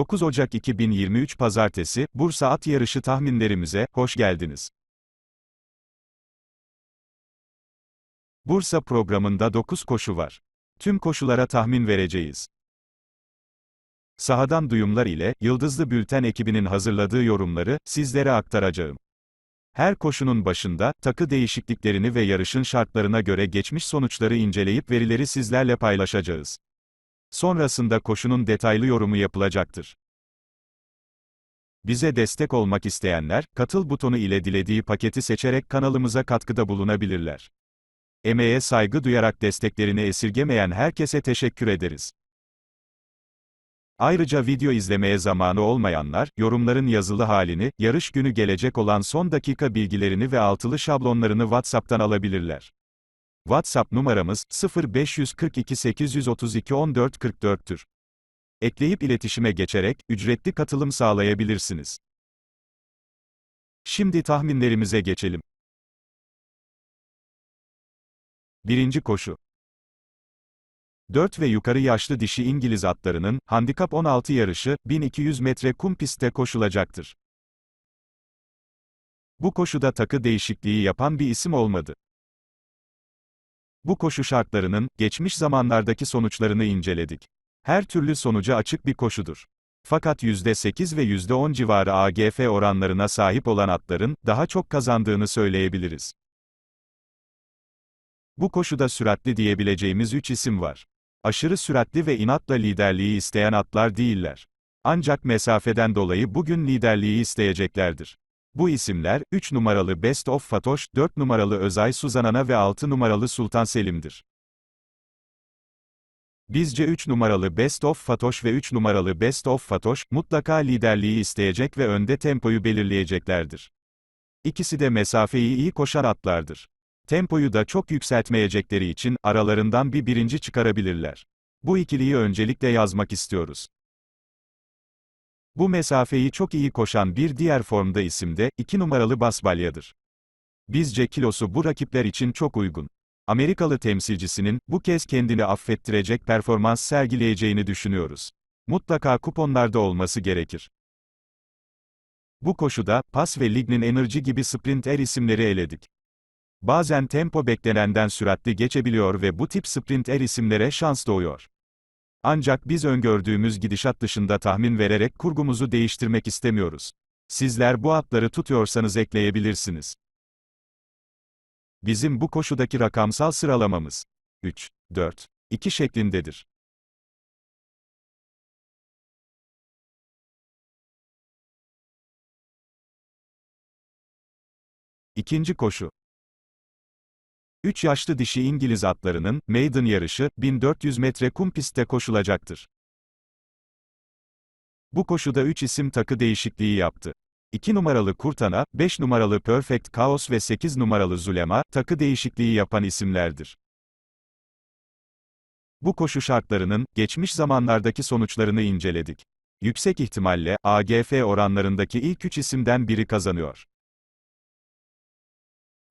9 Ocak 2023 Pazartesi, Bursa At Yarışı tahminlerimize, hoş geldiniz. Bursa programında 9 koşu var. Tüm koşulara tahmin vereceğiz. Sahadan duyumlar ile, Yıldızlı Bülten ekibinin hazırladığı yorumları, sizlere aktaracağım. Her koşunun başında, takı değişikliklerini ve yarışın şartlarına göre geçmiş sonuçları inceleyip verileri sizlerle paylaşacağız. Sonrasında koşunun detaylı yorumu yapılacaktır. Bize destek olmak isteyenler, katıl butonu ile dilediği paketi seçerek kanalımıza katkıda bulunabilirler. Emeğe saygı duyarak desteklerini esirgemeyen herkese teşekkür ederiz. Ayrıca video izlemeye zamanı olmayanlar, yorumların yazılı halini, yarış günü gelecek olan son dakika bilgilerini ve altılı şablonlarını WhatsApp'tan alabilirler. WhatsApp numaramız 0542 832 14 44'tür. Ekleyip iletişime geçerek ücretli katılım sağlayabilirsiniz. Şimdi tahminlerimize geçelim. Birinci koşu. 4 ve yukarı yaşlı dişi İngiliz atlarının, handikap 16 yarışı, 1200 metre kum pistte koşulacaktır. Bu koşuda takı değişikliği yapan bir isim olmadı. Bu koşu şartlarının, geçmiş zamanlardaki sonuçlarını inceledik. Her türlü sonuca açık bir koşudur. Fakat %8 ve %10 civarı AGF oranlarına sahip olan atların, daha çok kazandığını söyleyebiliriz. Bu koşuda süratli diyebileceğimiz 3 isim var. Aşırı süratli ve inatla liderliği isteyen atlar değiller. Ancak mesafeden dolayı bugün liderliği isteyeceklerdir. Bu isimler, 3 numaralı Best of Fatoş, 4 numaralı Özay Suzanana ve 6 numaralı Sultan Selim'dir. Bizce 3 numaralı Best of Fatoş ve 3 numaralı Best of Fatoş, mutlaka liderliği isteyecek ve önde tempoyu belirleyeceklerdir. İkisi de mesafeyi iyi koşan atlardır. Tempoyu da çok yükseltmeyecekleri için, aralarından bir birinci çıkarabilirler. Bu ikiliyi öncelikle yazmak istiyoruz. Bu mesafeyi çok iyi koşan bir diğer formda isim de, 2 numaralı Basbalya'dır. Bizce kilosu bu rakipler için çok uygun. Amerikalı temsilcisinin, bu kez kendini affettirecek performans sergileyeceğini düşünüyoruz. Mutlaka kuponlarda olması gerekir. Bu koşuda, Pas ve Lignin Energy gibi sprinter isimleri eledik. Bazen tempo beklenenden süratli geçebiliyor ve bu tip sprinter isimlere şans doğuyor. Ancak biz öngördüğümüz gidişat dışında tahmin vererek kurgumuzu değiştirmek istemiyoruz. Sizler bu atları tutuyorsanız ekleyebilirsiniz. Bizim bu koşudaki rakamsal sıralamamız 3, 4, 2 şeklindedir. İkinci koşu 3 yaşlı dişi İngiliz atlarının, maiden yarışı, 1400 metre kum pistte koşulacaktır. Bu koşuda 3 isim takı değişikliği yaptı. 2 numaralı Kurtana, 5 numaralı Perfect Chaos ve 8 numaralı Zulema, takı değişikliği yapan isimlerdir. Bu koşu şartlarının, geçmiş zamanlardaki sonuçlarını inceledik. Yüksek ihtimalle, AGF oranlarındaki ilk 3 isimden biri kazanıyor.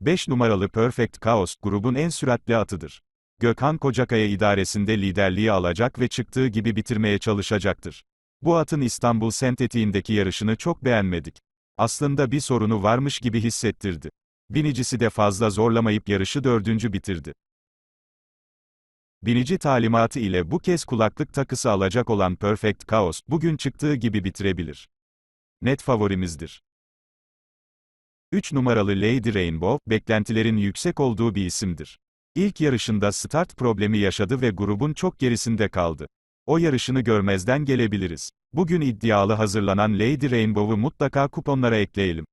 5 numaralı Perfect Chaos, grubun en süratli atıdır. Gökhan Kocakaya idaresinde liderliği alacak ve çıktığı gibi bitirmeye çalışacaktır. Bu atın İstanbul sentetiğindeki yarışını çok beğenmedik. Aslında bir sorunu varmış gibi hissettirdi. Binicisi de fazla zorlamayıp yarışı dördüncü bitirdi. Binici talimatı ile bu kez kulaklık takısı alacak olan Perfect Chaos, bugün çıktığı gibi bitirebilir. Net favorimizdir. 3 numaralı Lady Rainbow, beklentilerin yüksek olduğu bir isimdir. İlk yarışında start problemi yaşadı ve grubun çok gerisinde kaldı. O yarışını görmezden gelebiliriz. Bugün iddialı hazırlanan Lady Rainbow'u mutlaka kuponlara ekleyelim.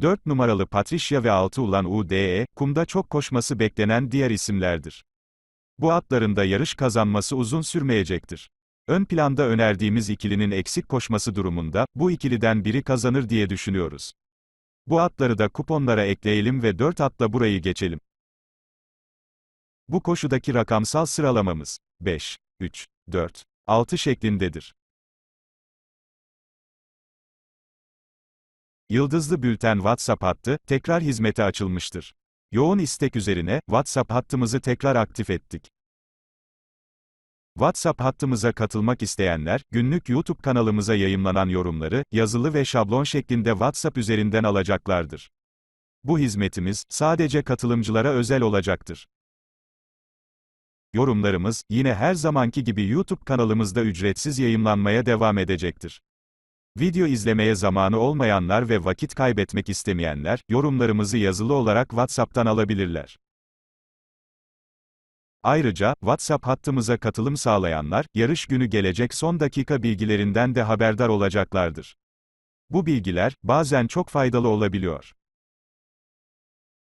4 numaralı Patricia ve 6 ulan UDE, kumda çok koşması beklenen diğer isimlerdir. Bu atların da yarış kazanması uzun sürmeyecektir. Ön planda önerdiğimiz ikilinin eksik koşması durumunda, bu ikiliden biri kazanır diye düşünüyoruz. Bu atları da kuponlara ekleyelim ve 4 atla burayı geçelim. Bu koşudaki rakamsal sıralamamız 5, 3, 4, 6 şeklindedir. Yıldızlı Bülten WhatsApp hattı, tekrar hizmete açılmıştır. Yoğun istek üzerine, WhatsApp hattımızı tekrar aktif ettik. WhatsApp hattımıza katılmak isteyenler, günlük YouTube kanalımıza yayımlanan yorumları, yazılı ve şablon şeklinde WhatsApp üzerinden alacaklardır. Bu hizmetimiz, sadece katılımcılara özel olacaktır. Yorumlarımız, yine her zamanki gibi YouTube kanalımızda ücretsiz yayımlanmaya devam edecektir. Video izlemeye zamanı olmayanlar ve vakit kaybetmek istemeyenler, yorumlarımızı yazılı olarak WhatsApp'tan alabilirler. Ayrıca, WhatsApp hattımıza katılım sağlayanlar, yarış günü gelecek son dakika bilgilerinden de haberdar olacaklardır. Bu bilgiler, bazen çok faydalı olabiliyor.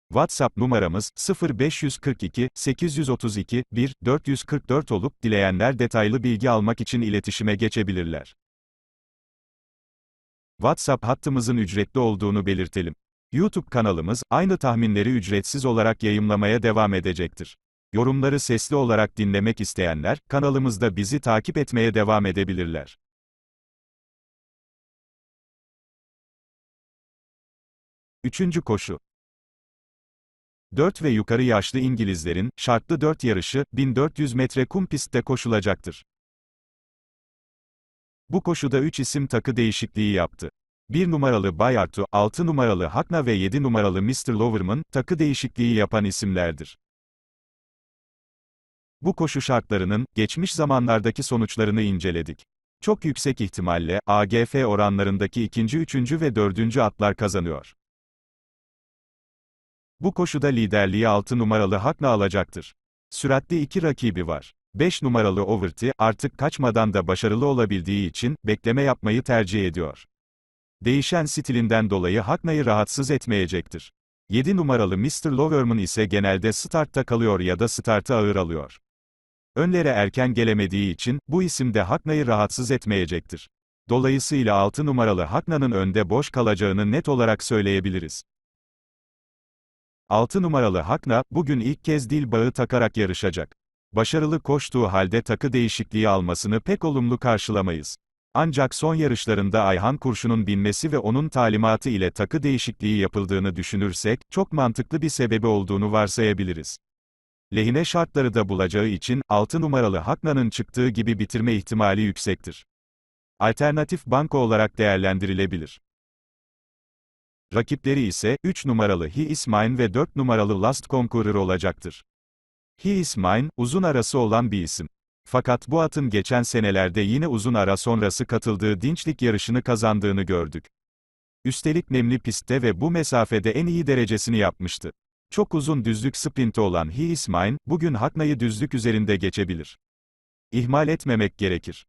WhatsApp numaramız 0542 832 1 444 olup dileyenler detaylı bilgi almak için iletişime geçebilirler. WhatsApp hattımızın ücretli olduğunu belirtelim. YouTube kanalımız aynı tahminleri ücretsiz olarak yayımlamaya devam edecektir. Yorumları sesli olarak dinlemek isteyenler kanalımızda bizi takip etmeye devam edebilirler. Üçüncü koşu 4 ve yukarı yaşlı İngilizlerin, şartlı 4 yarışı, 1400 metre kum pistte koşulacaktır. Bu koşuda 3 isim takı değişikliği yaptı. 1 numaralı Bayartu, 6 numaralı Hakna ve 7 numaralı Mr. Loverman, takı değişikliği yapan isimlerdir. Bu koşu şartlarının, geçmiş zamanlardaki sonuçlarını inceledik. Çok yüksek ihtimalle, AGF oranlarındaki ikinci, üçüncü ve dördüncü atlar kazanıyor. Bu koşuda liderliği 6 numaralı Hakna alacaktır. Süratli iki rakibi var. 5 numaralı Overty, artık kaçmadan da başarılı olabildiği için, bekleme yapmayı tercih ediyor. Değişen stilinden dolayı Hakna'yı rahatsız etmeyecektir. 7 numaralı Mr. Loverman ise genelde startta kalıyor ya da startı ağır alıyor. Önlere erken gelemediği için, bu isim de Hakna'yı rahatsız etmeyecektir. Dolayısıyla 6 numaralı Hakna'nın önde boş kalacağını net olarak söyleyebiliriz. 6 numaralı Hakna, bugün ilk kez dil bağı takarak yarışacak. Başarılı koştuğu halde takı değişikliği almasını pek olumlu karşılamayız. Ancak son yarışlarında Ayhan Kurşun'un binmesi ve onun talimatı ile takı değişikliği yapıldığını düşünürsek, çok mantıklı bir sebebi olduğunu varsayabiliriz. Lehine şartları da bulacağı için, 6 numaralı Hakna'nın çıktığı gibi bitirme ihtimali yüksektir. Alternatif banko olarak değerlendirilebilir. Rakipleri ise, 3 numaralı He Is Mine ve 4 numaralı Last Conqueror olacaktır. He Is Mine, uzun arası olan bir isim. Fakat bu atın geçen senelerde yine uzun ara sonrası katıldığı dinçlik yarışını kazandığını gördük. Üstelik nemli pistte ve bu mesafede en iyi derecesini yapmıştı. Çok uzun düzlük sprinti olan He Is Mine, bugün Hakna'yı düzlük üzerinde geçebilir. İhmal etmemek gerekir.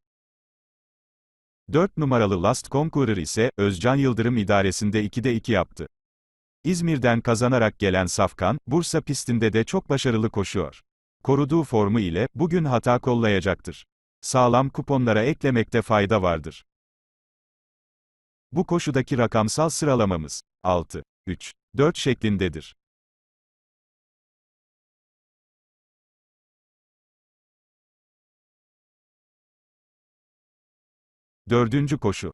4 numaralı Last Conqueror ise, Özcan Yıldırım idaresinde 2'de 2 yaptı. İzmir'den kazanarak gelen Safkan, Bursa pistinde de çok başarılı koşuyor. Koruduğu formu ile, bugün hata kollayacaktır. Sağlam kuponlara eklemekte fayda vardır. Bu koşudaki rakamsal sıralamamız, 6, 3, 4 şeklindedir. Dördüncü koşu.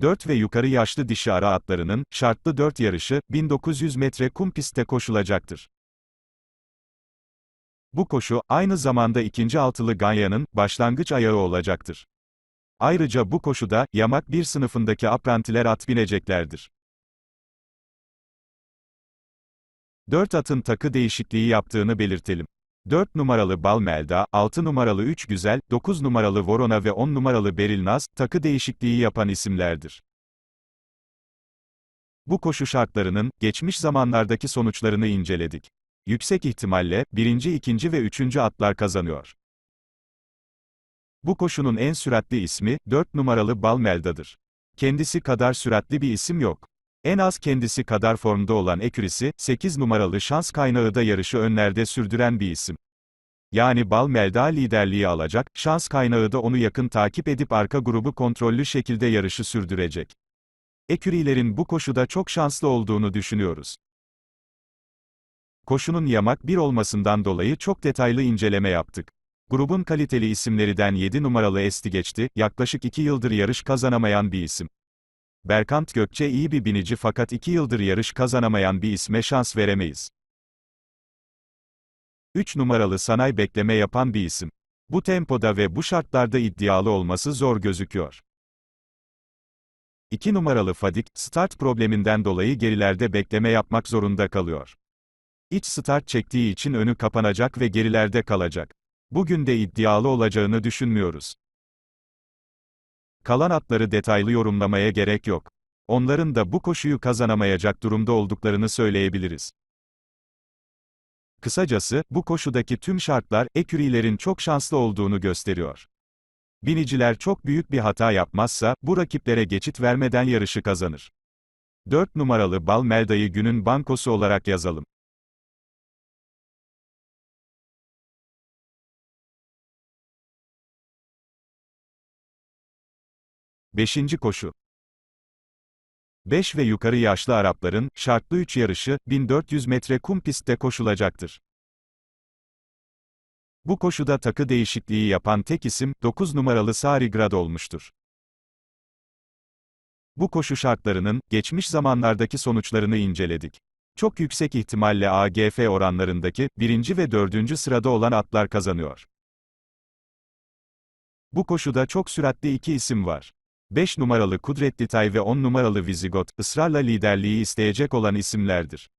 4 ve yukarı yaşlı dişi ara atlarının, şartlı 4 yarışı, 1900 metre kum pistte koşulacaktır. Bu koşu, aynı zamanda ikinci altılı Ganya'nın, başlangıç ayağı olacaktır. Ayrıca bu koşuda, yamak bir sınıfındaki aprantiler at bineceklerdir. 4 atın takı değişikliği yaptığını belirtelim. 4 numaralı Balmelda, 6 numaralı 3 Güzel, 9 numaralı Vorona ve 10 numaralı Berilnaz, takı değişikliği yapan isimlerdir. Bu koşu şartlarının, geçmiş zamanlardaki sonuçlarını inceledik. Yüksek ihtimalle, birinci, ikinci ve üçüncü atlar kazanıyor. Bu koşunun en süratli ismi, 4 numaralı Balmelda'dır. Kendisi kadar süratli bir isim yok. En az kendisi kadar formda olan Ekürisi, 8 numaralı şans kaynağı da yarışı önlerde sürdüren bir isim. Yani Balmelda liderliği alacak, şans kaynağı da onu yakın takip edip arka grubu kontrollü şekilde yarışı sürdürecek. Ekürilerin bu koşuda çok şanslı olduğunu düşünüyoruz. Koşunun yamak bir olmasından dolayı çok detaylı inceleme yaptık. Grubun kaliteli isimlerinden 7 numaralı Esti geçti, yaklaşık 2 yıldır yarış kazanamayan bir isim. Berkant Gökçe iyi bir binici fakat 2 yıldır yarış kazanamayan bir isme şans veremeyiz. 3 numaralı Sanay bekleme yapan bir isim. Bu tempoda ve bu şartlarda iddialı olması zor gözüküyor. 2 numaralı Fadik, start probleminden dolayı gerilerde bekleme yapmak zorunda kalıyor. İç start çektiği için önü kapanacak ve gerilerde kalacak. Bugün de iddialı olacağını düşünmüyoruz. Kalan atları detaylı yorumlamaya gerek yok. Onların da bu koşuyu kazanamayacak durumda olduklarını söyleyebiliriz. Kısacası, bu koşudaki tüm şartlar, ekürilerin çok şanslı olduğunu gösteriyor. Biniciler çok büyük bir hata yapmazsa, bu rakiplere geçit vermeden yarışı kazanır. 4 numaralı Bal Melda'yı günün bankosu olarak yazalım. Beşinci koşu. 5 ve yukarı yaşlı Arapların, şartlı 3 yarışı, 1400 metre kum pistte koşulacaktır. Bu koşuda takı değişikliği yapan tek isim, 9 numaralı Sarigrad olmuştur. Bu koşu şartlarının, geçmiş zamanlardaki sonuçlarını inceledik. Çok yüksek ihtimalle AGF oranlarındaki, birinci ve dördüncü sırada olan atlar kazanıyor. Bu koşuda çok süratli iki isim var. 5 numaralı Kudretli Tay ve 10 numaralı Vizigot, ısrarla liderliği isteyecek olan isimlerdir.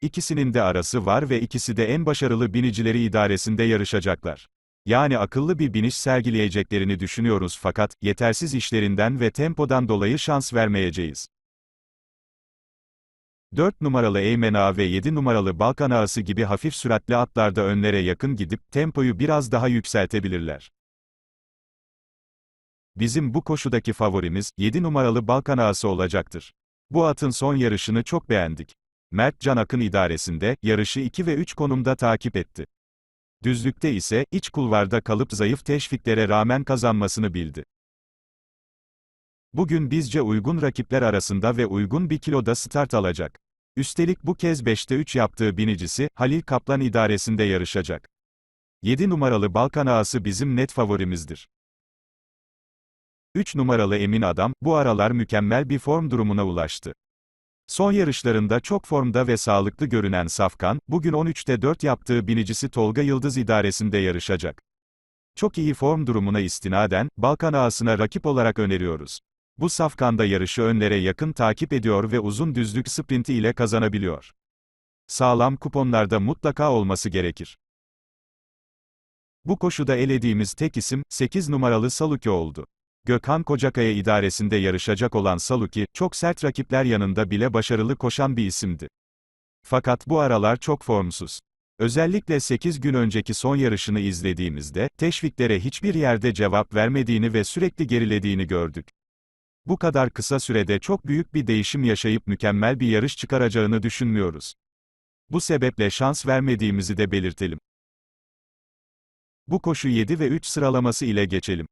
İkisinin de arası var ve ikisi de en başarılı binicileri idaresinde yarışacaklar. Yani akıllı bir biniş sergileyeceklerini düşünüyoruz fakat, yetersiz işlerinden ve tempodan dolayı şans vermeyeceğiz. 4 numaralı Eymen Ağa ve 7 numaralı Balkan Ağası gibi hafif süratli atlarda önlere yakın gidip, tempoyu biraz daha yükseltebilirler. Bizim bu koşudaki favorimiz, 7 numaralı Balkan Ağası olacaktır. Bu atın son yarışını çok beğendik. Mert Can Akın idaresinde, yarışı 2 ve 3 konumda takip etti. Düzlükte ise, iç kulvarda kalıp zayıf teşviklere rağmen kazanmasını bildi. Bugün bizce uygun rakipler arasında ve uygun bir kiloda start alacak. Üstelik bu kez 5'te 3 yaptığı binicisi, Halil Kaplan idaresinde yarışacak. 7 numaralı Balkan Ağası bizim net favorimizdir. 3 numaralı Emin Adam, bu aralar mükemmel bir form durumuna ulaştı. Son yarışlarında çok formda ve sağlıklı görünen Safkan, bugün 13'te 4 yaptığı binicisi Tolga Yıldız idaresinde yarışacak. Çok iyi form durumuna istinaden, Balkan ağasına rakip olarak öneriyoruz. Bu Safkan'da yarışı önlere yakın takip ediyor ve uzun düzlük sprinti ile kazanabiliyor. Sağlam kuponlarda mutlaka olması gerekir. Bu koşuda elediğimiz tek isim, 8 numaralı Saluki oldu. Gökhan Kocakaya idaresinde yarışacak olan Saluki, çok sert rakipler yanında bile başarılı koşan bir isimdi. Fakat bu aralar çok formsuz. Özellikle 8 gün önceki son yarışını izlediğimizde, teşviklere hiçbir yerde cevap vermediğini ve sürekli gerilediğini gördük. Bu kadar kısa sürede çok büyük bir değişim yaşayıp mükemmel bir yarış çıkaracağını düşünmüyoruz. Bu sebeple şans vermediğimizi de belirtelim. Bu koşu 7 ve 3 sıralaması ile geçelim.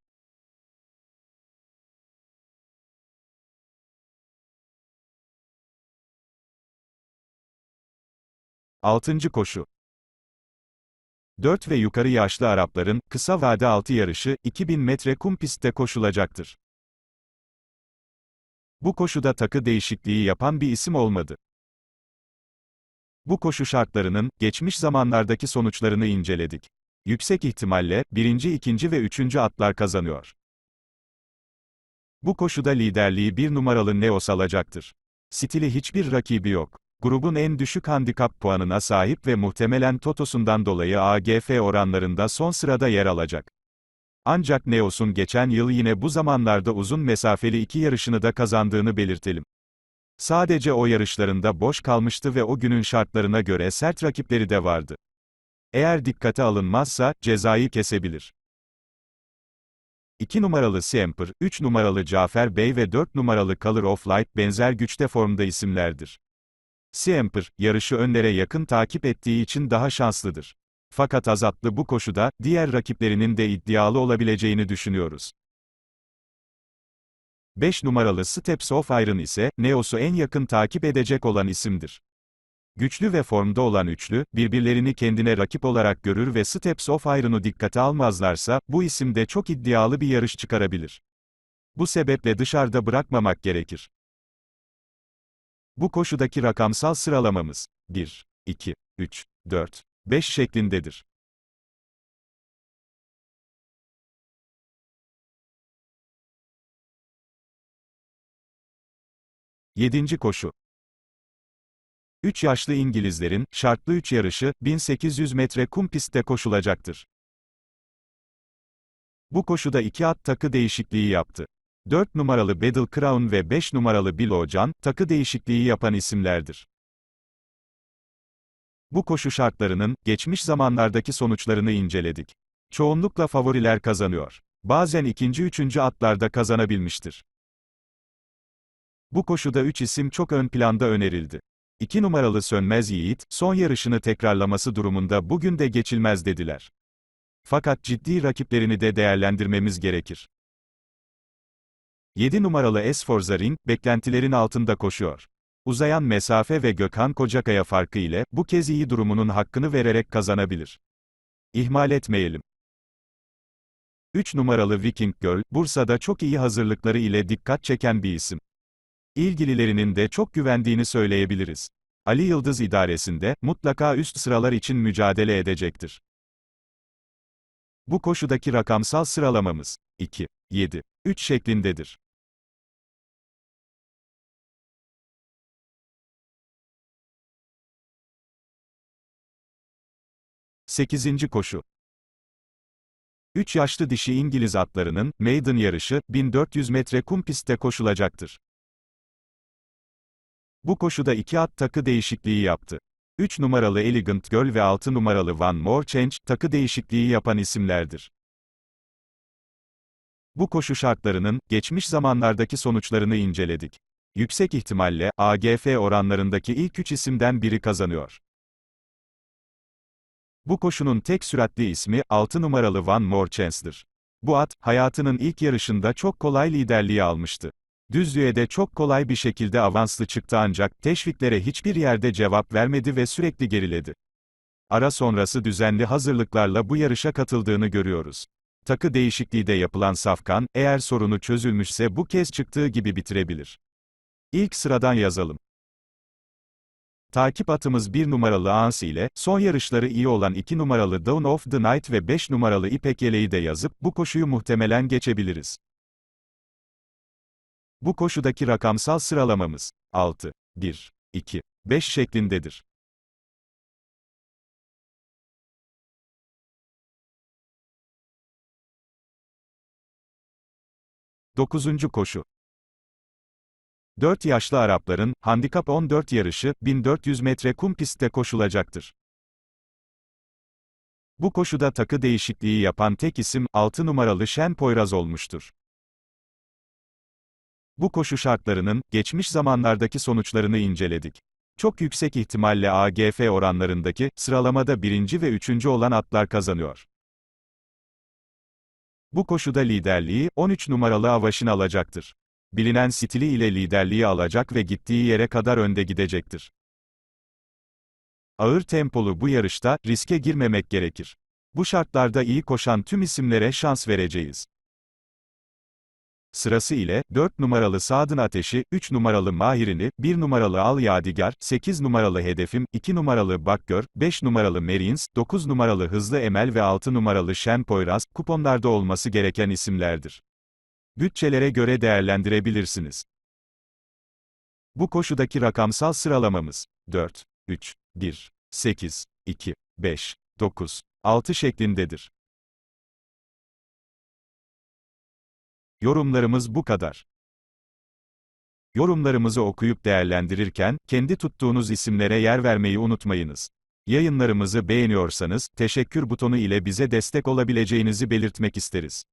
Altıncı koşu. 4 ve yukarı yaşlı Arapların, kısa vade altı yarışı, 2000 metre kum pistte koşulacaktır. Bu koşuda takı değişikliği yapan bir isim olmadı. Bu koşu şartlarının, geçmiş zamanlardaki sonuçlarını inceledik. Yüksek ihtimalle, birinci, ikinci ve üçüncü atlar kazanıyor. Bu koşuda liderliği bir numaralı Neos alacaktır. Stili hiçbir rakibi yok. Grubun en düşük handikap puanına sahip ve muhtemelen Totos'undan dolayı AGF oranlarında son sırada yer alacak. Ancak Neos'un geçen yıl yine bu zamanlarda uzun mesafeli iki yarışını da kazandığını belirtelim. Sadece o yarışlarında boş kalmıştı ve o günün şartlarına göre sert rakipleri de vardı. Eğer dikkate alınmazsa, cezayı kesebilir. 2 numaralı Semper, 3 numaralı Cafer Bey ve 4 numaralı Color of Light benzer güçte formda isimlerdir. Siemper, yarışı önlere yakın takip ettiği için daha şanslıdır. Fakat azatlı bu koşuda, diğer rakiplerinin de iddialı olabileceğini düşünüyoruz. 5 numaralı Steps of Iron ise, Neos'u en yakın takip edecek olan isimdir. Güçlü ve formda olan üçlü, birbirlerini kendine rakip olarak görür ve Steps of Iron'u dikkate almazlarsa, bu isim de çok iddialı bir yarış çıkarabilir. Bu sebeple dışarıda bırakmamak gerekir. Bu koşudaki rakamsal sıralamamız 1, 2, 3, 4, 5 şeklindedir. Yedinci koşu. 3 yaşlı İngilizlerin, şartlı 3 yarışı, 1800 metre kum pistte koşulacaktır. Bu koşuda iki at takı değişikliği yaptı. 4 numaralı Battle Crown ve 5 numaralı Bill O'Can, takı değişikliği yapan isimlerdir. Bu koşu şartlarının, geçmiş zamanlardaki sonuçlarını inceledik. Çoğunlukla favoriler kazanıyor. Bazen ikinci üçüncü atlarda kazanabilmiştir. Bu koşuda 3 isim çok ön planda önerildi. 2 numaralı Sönmez Yiğit, son yarışını tekrarlaması durumunda bugün de geçilmez dediler. Fakat ciddi rakiplerini de değerlendirmemiz gerekir. 7 numaralı Esforza Ring, beklentilerin altında koşuyor. Uzayan mesafe ve Gökhan Kocakaya farkı ile, bu kez iyi durumunun hakkını vererek kazanabilir. İhmal etmeyelim. 3 numaralı Viking Girl, Bursa'da çok iyi hazırlıkları ile dikkat çeken bir isim. İlgililerinin de çok güvendiğini söyleyebiliriz. Ali Yıldız idaresinde, mutlaka üst sıralar için mücadele edecektir. Bu koşudaki rakamsal sıralamamız, 2, 7, 3 şeklindedir. Sekizinci koşu. 3 yaşlı dişi İngiliz atlarının, maiden yarışı, 1400 metre kum pistte koşulacaktır. Bu koşuda iki at takı değişikliği yaptı. 3 numaralı Elegant Girl ve 6 numaralı One More Change, takı değişikliği yapan isimlerdir. Bu koşu şartlarının, geçmiş zamanlardaki sonuçlarını inceledik. Yüksek ihtimalle, AGF oranlarındaki ilk 3 isimden biri kazanıyor. Bu koşunun tek süratli ismi, 6 numaralı One More. Bu at, hayatının ilk yarışında çok kolay liderliği almıştı. Düzlüğe de çok kolay bir şekilde avanslı çıktı ancak, teşviklere hiçbir yerde cevap vermedi ve sürekli geriledi. Ara sonrası düzenli hazırlıklarla bu yarışa katıldığını görüyoruz. Takı değişikliği de yapılan Safkan, eğer sorunu çözülmüşse bu kez çıktığı gibi bitirebilir. İlk sıradan yazalım. Takip atımız 1 numaralı Ansi ile, son yarışları iyi olan 2 numaralı Dawn of the Night ve 5 numaralı İpek Yeleği de yazıp, bu koşuyu muhtemelen geçebiliriz. Bu koşudaki rakamsal sıralamamız 6, 1, 2, 5 şeklindedir. Dokuzuncu koşu. 4 yaşlı Arapların, handikap 14 yarışı, 1400 metre kum pistte koşulacaktır. Bu koşuda takı değişikliği yapan tek isim, 6 numaralı Şen Poyraz olmuştur. Bu koşu şartlarının, geçmiş zamanlardaki sonuçlarını inceledik. Çok yüksek ihtimalle AGF oranlarındaki, sıralamada birinci ve üçüncü olan atlar kazanıyor. Bu koşuda liderliği, 13 numaralı Avaşin alacaktır. Bilinen stili ile liderliği alacak ve gittiği yere kadar önde gidecektir. Ağır tempolu bu yarışta, riske girmemek gerekir. Bu şartlarda iyi koşan tüm isimlere şans vereceğiz. Sırası ile, 4 numaralı Sadın Ateşi, 3 numaralı Mahirini, 1 numaralı Al Yadigar, 8 numaralı Hedefim, 2 numaralı Bakgör, 5 numaralı Merins, 9 numaralı Hızlı Emel ve 6 numaralı Şen Poyraz, kuponlarda olması gereken isimlerdir. Bütçelere göre değerlendirebilirsiniz. Bu koşudaki rakamsal sıralamamız, 4, 3, 1, 8, 2, 5, 9, 6 şeklindedir. Yorumlarımız bu kadar. Yorumlarımızı okuyup değerlendirirken, kendi tuttuğunuz isimlere yer vermeyi unutmayınız. Yayınlarımızı beğeniyorsanız, teşekkür butonu ile bize destek olabileceğinizi belirtmek isteriz.